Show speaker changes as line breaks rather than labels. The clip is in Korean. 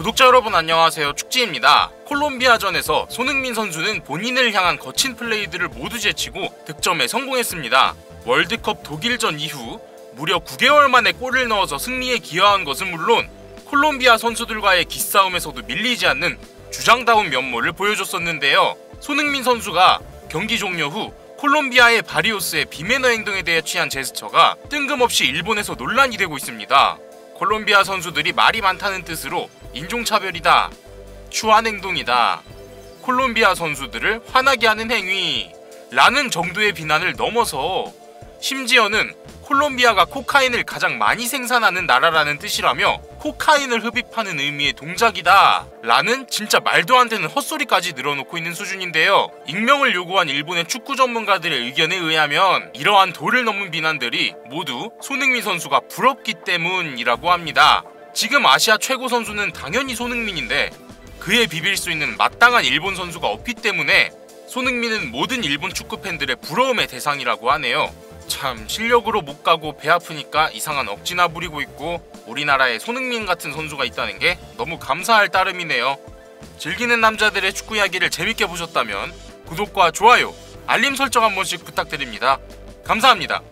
구독자 여러분 안녕하세요. 축지입니다. 콜롬비아전에서 손흥민 선수는 본인을 향한 거친 플레이들을 모두 제치고 득점에 성공했습니다. 월드컵 독일전 이후 무려 9개월 만에 골을 넣어서 승리에 기여한 것은 물론 콜롬비아 선수들과의 기싸움에서도 밀리지 않는 주장다운 면모를 보여줬었는데요. 손흥민 선수가 경기 종료 후 콜롬비아의 바리오스의 비매너 행동에 대해 취한 제스처가 뜬금없이 일본에서 논란이 되고 있습니다. 콜롬비아 선수들이 말이 많다는 뜻으로 인종차별이다, 추한 행동이다, 콜롬비아 선수들을 화나게 하는 행위. 라는 정도의 비난을 넘어서 심지어는 콜롬비아가 코카인을 가장 많이 생산하는 나라라는 뜻이라며 코카인을 흡입하는 의미의 동작이다. 라는 진짜 말도 안 되는 헛소리까지 늘어놓고 있는 수준인데요. 익명을 요구한 일본의 축구 전문가들의 의견에 의하면 이러한 도를 넘은 비난들이 모두 손흥민 선수가 부럽기 때문이라고 합니다. 지금 아시아 최고 선수는 당연히 손흥민인데 그에 비빌 수 있는 마땅한 일본 선수가 없기 때문에 손흥민은 모든 일본 축구 팬들의 부러움의 대상이라고 하네요. 참 실력으로 못 가고 배 아프니까 이상한 억지나 부리고 있고 우리나라에 손흥민 같은 선수가 있다는 게 너무 감사할 따름이네요. 즐기는 남자들의 축구 이야기를 재밌게 보셨다면 구독과 좋아요, 알림 설정 한 번씩 부탁드립니다. 감사합니다.